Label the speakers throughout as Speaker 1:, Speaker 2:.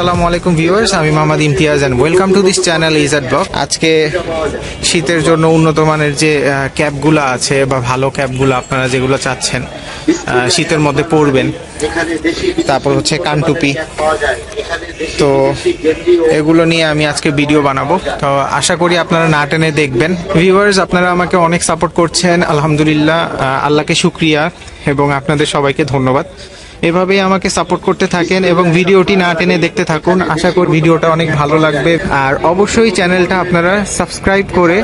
Speaker 1: আসসালামু আলাইকুম ভিউয়ার্স আমি Mohammad Imtiaz and welcome to this channel Izad blog আজকে শীতের জন্য উন্নত মানের যে আহ, ক্যাপগুলো আছে বা ভালো ক্যাপগুলো আপনারা যেগুলো চাচ্ছেন শীতের মধ্যে পরবেন তারপর হচ্ছে কানটুপি। তো এগুলো নিয়ে আমি আজকে ভিডিও বানাবো। তো আশা করি আপনারা না টেনে দেখবেন। ভিউয়ার্স আপনারা আমাকে অনেক সাপোর্ট করছেন আলহামদুলিল্লাহ আল্লাহকে শুক্রিয়া এবং আপনাদের সবাইকে ধন্যবাদ। এভাবেই আমাকে সাপোর্ট করতে থাকেন এবং ভিডিওটি না টেনে দেখতে থাকুন। আশা করি ভিডিওটা অনেক ভালো লাগবে। আর অবশ্যই চ্যানেলটা আপনারা সাবস্ক্রাইব করে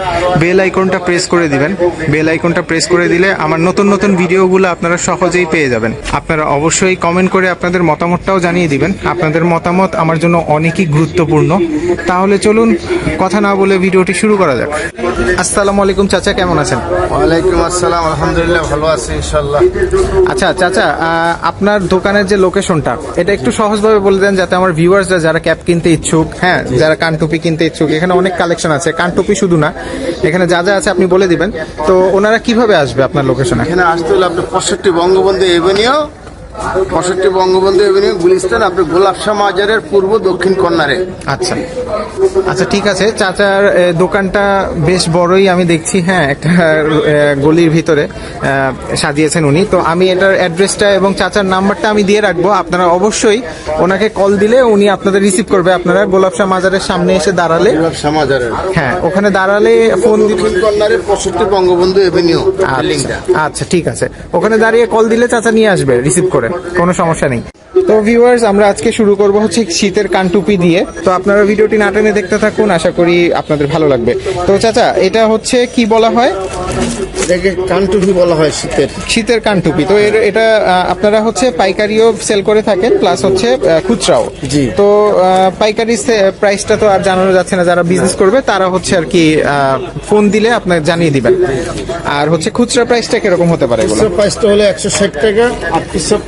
Speaker 1: বেল আইকনটা প্রেস করে দিবেন। বেল আইকনটা প্রেস করে দিলে আমার নতুন নতুন ভিডিওগুলো আপনারা সহজেই পেয়ে যাবেন। আপনারা অবশ্যই কমেন্ট করে আপনাদের মতামতটাও জানিয়ে দিবেন। আপনাদের মতামত আমার জন্য অনেকই গুরুত্বপূর্ণ। তাহলে চলুন কথা না বলে ভিডিওটি শুরু করা যাক। আসসালামু আলাইকুম চাচা কেমন আছেন?
Speaker 2: ওয়ালাইকুম আসসালাম আলহামদুলিল্লাহ ভালো আছি ইনশাল্লাহ
Speaker 1: আচ্ছা চাচা আপনার দোকানের যে লোকেশনটা এটা একটু সহজভাবে বলে দেন যাতে আমার ভিউয়ার্সরা যারা ক্যাপ কিনতে ইচ্ছুক হ্যাঁ যারা কানটুপি কিনতে ইচ্ছুক এখানে অনেক কালেকশন আছে। কানটুপি শুধু না এখানে যা যা আছে আপনি বলে দিবেন। তো ওনারা কীভাবে আসবে আপনার লোকেশনে
Speaker 2: এখানে আসতে হলে আপনি পঁয়ষট্টি বঙ্গবন্ধু এভিনিউ পঁয়ষট্টি বঙ্গবন্ধু এভিনিউ গুলিস্তান আপনি গোলাপ শাহ মাজারের পূর্ব দক্ষিণ কর্নারে।
Speaker 1: আচ্ছা। আচ্ছা ঠিক আছে। চাচার দোকানটা বেশ বড়ই আমি দেখছি হ্যাঁ একটা গলির ভিতরে সাজিয়েছেন উনি। তো আমি এটার অ্যাড্রেসটা এবং চাচার নাম্বারটা আমি দিয়ে রাখব। আপনারা অবশ্যই ওনাকে কল দিলে উনি আপনাদের রিসিভ করবে আপনারা গোলাপ শাহ মাজারের সামনে এসে দাঁড়ালে।
Speaker 2: গোলাপ শাহ মাজারের।
Speaker 1: হ্যাঁ ওখানে দাঁড়ালে ফোন
Speaker 2: দক্ষিণ কর্নারে পঁয়ষট্টি বঙ্গবন্ধু এভিনিউ
Speaker 1: আচ্ছা আচ্ছা ঠিক আছে। ওখানে দাঁড়িয়ে কল দিলে চাচা নিয়ে আসবে রিসিভ করে। কোনো সমস্যা নেই। তো ভিউয়ার্স আমরা আজকে শুরু করব হচ্ছে শীতের কানটুপি দিয়ে। তো আপনারা ভিডিওটি না টেনে দেখতে থাকুন আশা করি আপনাদের ভালো লাগবে। তো চাচা এটা হচ্ছে কি বলা হয়?
Speaker 2: এটাকে কানটুপি বলা হয় শীতের।
Speaker 1: শীতের কানটুপি। তো এর- এটা আপনারা হচ্ছে পাইকারিও সেল করে থাকেন প্লাস হচ্ছে খুচরাও।
Speaker 2: জি।
Speaker 1: তো পাইকারি প্রাইসটা তো আর জানানো যাচ্ছে না যারা বিজনেস করবে তারা হচ্ছে আর কি ফোন দিলে আপনার জানিয়ে দিবেন। আর হচ্ছে খুচরা প্রাইসটা কীরকম হতে পারে এগুলো?
Speaker 2: প্রাইসটা হলো একশো ষাট টাকা আর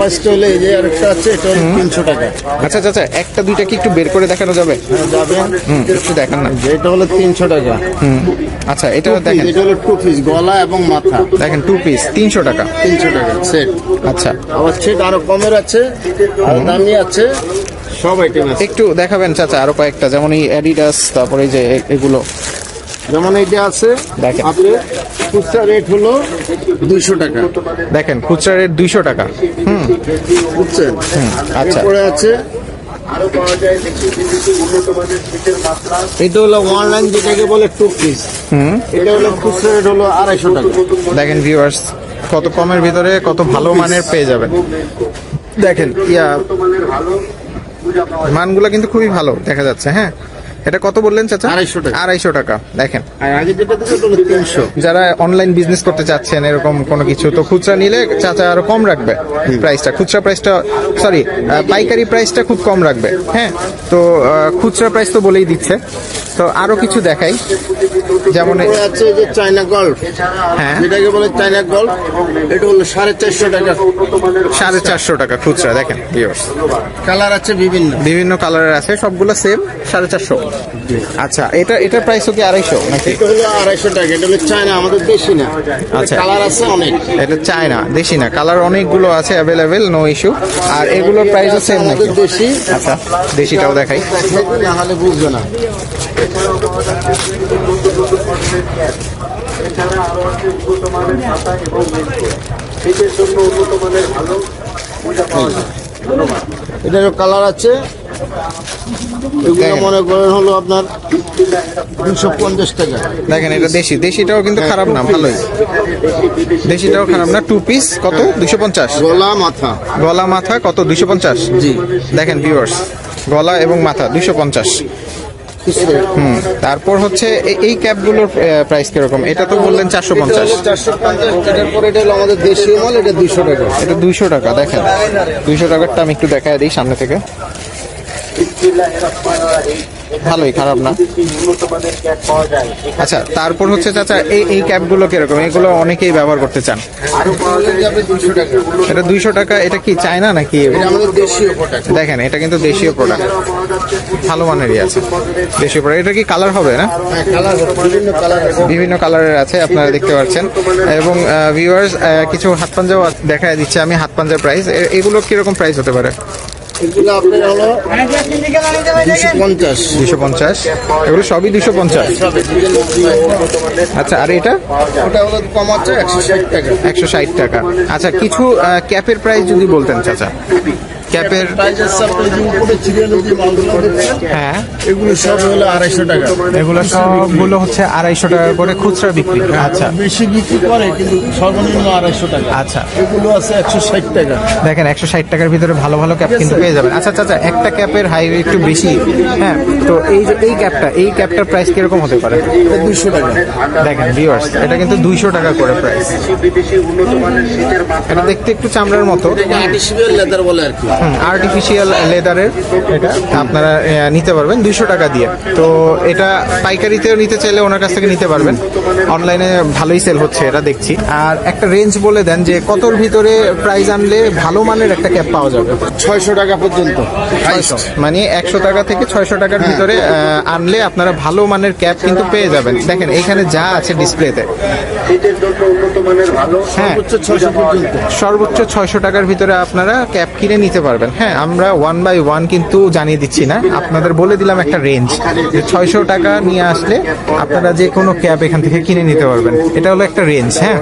Speaker 2: প্রাইসটা হলে এই যে আরেকটা আছে এটা হলো তিনশো টাকা।
Speaker 1: আচ্ছা আচ্ছা একটা দুইটা কি একটু বের করে দেখানো যাবে?
Speaker 2: যাবেন।
Speaker 1: হুম একটু দেখান না।
Speaker 2: এটা হলো তিনশো টাকা।
Speaker 1: আচ্ছা এটা দেখেন।
Speaker 2: এটা হলো টু পিস গলা এবং মাথা।
Speaker 1: দেখেন টু পিস তিনশো টাকা।
Speaker 2: তিনশো টাকা সেট
Speaker 1: আচ্ছা।
Speaker 2: আবার সেট আরও কমের আছে আর দামি আছে। সব আইটেম আছে।
Speaker 1: একটু দেখাবেন চাচা আরও কয়েকটা যেমন এই অ্যাডিডাস তারপরে এই যে এগুলো।
Speaker 2: যেমন এইটা আছে
Speaker 1: দেখেন।
Speaker 2: আপনি খুচরা রেট হলো দুইশো টাকা।
Speaker 1: দেখেন খুচরা রেট দুইশো টাকা। হুম।
Speaker 2: বুঝছেন?
Speaker 1: আচ্ছা।
Speaker 2: এরপরে আছে এটা হলো অনলাইন যেটাকে বলে টু পিস
Speaker 1: হুম।
Speaker 2: এটা হলো খুচরা রেট হলো আড়াইশো টাকা।
Speaker 1: দেখেন ভিউয়ার্স কত কমের ভিতরে কত ভালো মানের পেয়ে যাবেন। দেখেন ইয়া মানগুলো কিন্তু খুবই ভালো দেখা যাচ্ছে হ্যাঁ। এটা কত বললেন চাচা?
Speaker 2: আড়াইশো টাকা।
Speaker 1: আড়াইশো টাকা। দেখেন। যারা অনলাইন বিজনেস করতে চাচ্ছেন এরকম কোনো কিছু তো খুচরা নিলে চাচা আরও কম রাখবে প্রাইসটা খুচরা প্রাইসটা সরি পাইকারি প্রাইসটা খুব কম রাখবে। হ্যাঁ তো খুচরা প্রাইস তো বলেই দিচ্ছে। তো আরও কিছু দেখাই। যেমন
Speaker 2: আছে যে চায়না গল্ফ
Speaker 1: হ্যাঁ।
Speaker 2: যেটাকে বলে চায়না গল্ফ এটা হলো সাড়ে চারশো টাকা।
Speaker 1: সাড়ে চারশো টাকা খুচরা দেখেন
Speaker 2: কালার আছে বিভিন্ন।
Speaker 1: বিভিন্ন কালারের আছে সবগুলো সেম সাড়ে চারশো। আচ্ছা এটা এটার প্রাইসও কি আড়াইশো নাকি?
Speaker 2: এটা হলো আড়াইশো টাকা এটা হলো চায়না আমাদের দেশি না।
Speaker 1: আচ্ছা।
Speaker 2: কালার আছে অনেক।
Speaker 1: এটা চায় না দেশি না। কালার অনেকগুলো আছে অ্যাভেলেবেল নো ইস্যু আর এগুলোর প্রাইসও সেম নাকি?
Speaker 2: দেশি।
Speaker 1: আচ্ছা দেশিটাও দেখাই।
Speaker 2: না হলে বুঝবে না।
Speaker 3: এছাড়া আরও আছে উন্নত মানের ছাতা এবং শীতের জন্য উন্নত মানের ভালো মোজা পাওয়া যায়।
Speaker 2: এটারও কালার আছে। এগুলো মনে করেন হলো আপনার দুশো পঞ্চাশ টাকা।
Speaker 1: দেখেন এটা দেশি। দেশিটাও কিন্তু খারাপ না ভালোই। দেশিটাও খারাপ না টু পিস কত? দুশো পঞ্চাশ।
Speaker 2: গলা মাথা।
Speaker 1: গলা মাথা কত? দুশো পঞ্চাশ।
Speaker 2: জি।
Speaker 1: দেখেন ভিউয়ার্স গলা এবং মাথা দুশো পঞ্চাশ। হুম তারপর হচ্ছে এই ক্যাপগুলোর প্রাইস কীরকম? এটা তো বললেন চারশো পঞ্চাশ।
Speaker 2: চারশো পঞ্চাশ এটার পরে এটা হলো আমাদের দেশীয় মাল এটা দুইশো টাকা।
Speaker 1: এটা দুইশো টাকা দেখেন। দুইশো টাকারটা আমি একটু দেখায় দিই সামনে থেকে। ভালোই খারাপ না। আচ্ছা তারপর হচ্ছে চাচা এই এই ক্যাপগুলো কীরকম? এগুলো অনেকেই ব্যবহার করতে চান। এটা দুইশো টাকা এটা কি চায়না নাকি? দেখেন এটা কিন্তু দেশীয় প্রোডাক্ট ভালো মানেরই আছে। দেশীয় প্রোডাক্ট এটা কি কালার হবে না?
Speaker 2: হ্যাঁ বিভিন্ন
Speaker 1: বিভিন্ন কালারের আছে আপনারা দেখতে পাচ্ছেন। এবং ভিউয়ার্স কিছু হাত পাঞ্জাও দেখায় দিচ্ছে আমি হাত পাঞ্জার প্রাইস এগুলো কীরকম প্রাইস হতে পারে?
Speaker 2: এগুলো আপনার হলো দুশো পঞ্চাশ।
Speaker 1: দুশো পঞ্চাশ। এগুলো সবই দুশো পঞ্চাশ। আচ্ছা আর এটা?
Speaker 2: ওটা হলো কম আছে একশো ষাট টাকা।
Speaker 1: একশো ষাট টাকা। আচ্ছা কিছু ক্যাপের প্রাইস যদি বলতেন চাচা। ক্যাপের হ্যাঁ।
Speaker 2: এগুলো সব হলো আড়াইশো টাকা।
Speaker 1: এগুলো সবগুলো হচ্ছে আড়াইশো টাকা করে খুচরা বিক্রি। আচ্ছা।
Speaker 2: বেশি বিক্রি করে কিন্তু সর্বনিম্ন আড়াইশো টাকা।
Speaker 1: আচ্ছা।
Speaker 2: এগুলো আছে একশো ষাট টাকা।
Speaker 1: দেখেন একশো ষাট টাকার ভিতরে ভালো ভালো ক্যাপ কিন্তু পেয়ে যাবেন। আচ্ছা আচ্ছা একটা ক্যাপের হাই একটু বেশি। হ্যাঁ তো এই যে এই ক্যাপটা এই ক্যাপটার প্রাইস কীরকম হতে পারে?
Speaker 2: দুশো টাকা।
Speaker 1: দেখেন ভিউয়ার্স এটা কিন্তু দুইশো টাকা করে প্রাইস এটা দেখতে একটু চামড়ার মতো।
Speaker 2: লেদার বলে আর কি?
Speaker 1: আর্টিফিশিয়াল লেদারের এটা আপনারা নিতে পারবেন দুইশো টাকা দিয়ে। তো এটা পাইকারিতেও নিতে চাইলে ওনার কাছ থেকে নিতে পারবেন। অনলাইনে ভালোই সেল হচ্ছে এটা দেখছি। আর একটা রেঞ্জ বলে দেন যে কতর ভিতরে প্রাইস আনলে ভালো মানের একটা ক্যাপ পাওয়া যাবে?
Speaker 2: ছয়শো টাকা পর্যন্ত।
Speaker 1: মানে একশো টাকা থেকে ছয়শো টাকার ভিতরে আনলে আপনারা ভালো মানের ক্যাপ কিন্তু পেয়ে যাবেন। দেখেন এখানে যা আছে ডিসপ্লেতে হ্যাঁ।
Speaker 2: সর্বোচ্চ ছয়শো
Speaker 1: সর্বোচ্চ ছয়শো টাকার ভিতরে আপনারা ক্যাপ কিনে নিতে পারবেন হ্যাঁ আমরা ওয়ান বাই ওয়ান কিন্তু জানিয়ে দিচ্ছি না। আপনাদের বলে দিলাম একটা রেঞ্জ যে ছয়শো টাকা নিয়ে আসলে আপনারা যে কোনো ক্যাব এখান থেকে কিনে নিতে পারবেন। এটা হলো একটা রেঞ্জ হ্যাঁ?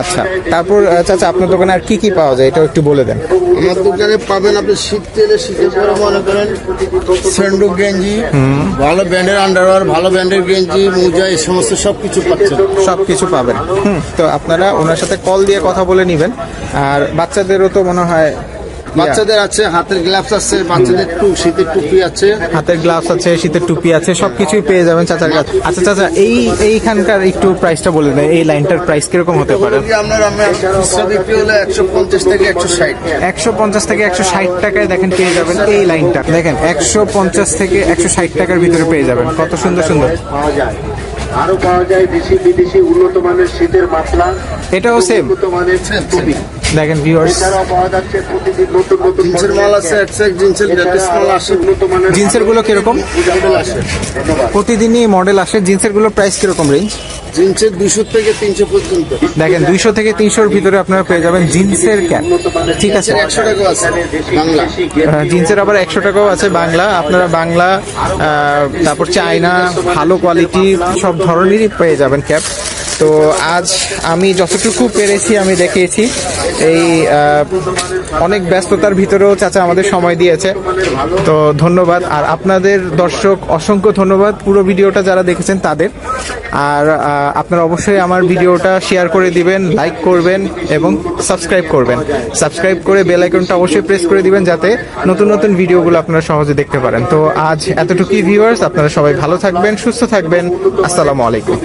Speaker 1: আচ্ছা তারপর চাচা আপনার দোকানে আর কি কি পাওয়া যায়? এটাও একটু বলে দেন।
Speaker 2: আমার দোকানে পাবেন আপনি শীত তেলে শীতের পরে মনে করেন স্যান্ডো গেঞ্জি ভালো ব্র্যান্ডের আন্ডারওয়ার ভালো ব্র্যান্ডের গেঞ্জি মোজা এই সমস্ত সব কিছু পাচ্ছেন।
Speaker 1: সব কিছু পাবেন তো আপনারা ওনার সাথে কল দিয়ে কথা বলে নেবেন। আর বাচ্চাদেরও তো মনে হয়
Speaker 2: বাচ্চাদের আছে হাতের গ্লাভস আছে বাচ্চাদের টু শীতের টুপি আছে।
Speaker 1: হাতের গ্লাভস আছে শীতের টুপি আছে সবকিছুই পেয়ে যাবেন চাচার কাছে আচ্ছা চাচা এই এইখানকার একটু প্রাইসটা বলে দেন এই লাইনটার প্রাইস কীরকম হতে পারে?
Speaker 2: আপনার হলে একশো পঞ্চাশ থেকে একশো ষাট।
Speaker 1: একশো পঞ্চাশ থেকে একশো ষাট টাকায় দেখেন পেয়ে যাবেন এই লাইনটা দেখেন একশো পঞ্চাশ থেকে একশো ষাট টাকার ভিতরে পেয়ে যাবেন কত সুন্দর সুন্দর।
Speaker 3: পাওয়া যায়। আরও পাওয়া যায় দেশি বিদেশি উন্নত মানের শীতের মাত্রা
Speaker 1: এটাও সেম
Speaker 3: উন্নত মানের টুপি।
Speaker 1: দেখেন ভিউয়ার্স
Speaker 2: জিন্সের মাল আছে একশো এক জিন্সের লেটেস্ট মাল আসে।
Speaker 1: জিন্সেরগুলো কীরকম?
Speaker 2: মডেল আসে।
Speaker 3: ধন্যবাদ।
Speaker 1: প্রতিদিনই মডেল আসে। জিন্সেরগুলোর প্রাইস কীরকম রেঞ্জ
Speaker 2: জিন্সের দুশো থেকে তিনশো পর্যন্ত।
Speaker 1: দেখেন দুইশো থেকে তিনশোর ভিতরে আপনারা পেয়ে যাবেন জিন্সের ক্যাপ ঠিক আছে।
Speaker 2: একশো টাকা আছে। বাংলা।
Speaker 1: জিন্সের আবার একশো টাকাও আছে বাংলা। আপনারা বাংলা তারপর চায়না ভালো কোয়ালিটি সব ধরনেরই পেয়ে যাবেন ক্যাপ তো আজ আমি যতটুকু পেরেছি আমি দেখিয়েছি। এই অনেক ব্যস্ততার ভিতরেও চাচা আমাদের সময় দিয়েছে। তো ধন্যবাদ। আর আপনাদের দর্শক, অসংখ্য ধন্যবাদ পুরো ভিডিওটা যারা দেখেছেন তাদের। আর আপনারা অবশ্যই আমার ভিডিওটা শেয়ার করে দিবেন লাইক করবেন এবং সাবস্ক্রাইব করবেন। সাবস্ক্রাইব করে বেল আইকনটা অবশ্যই প্রেস করে দিবেন যাতে নতুন নতুন ভিডিওগুলো আপনারা সহজে দেখতে পারেন। তো আজ এতটুকুই ভিউয়ার্স আপনারা সবাই ভালো থাকবেন, সুস্থ থাকবেন। আসসালামু আলাইকুম।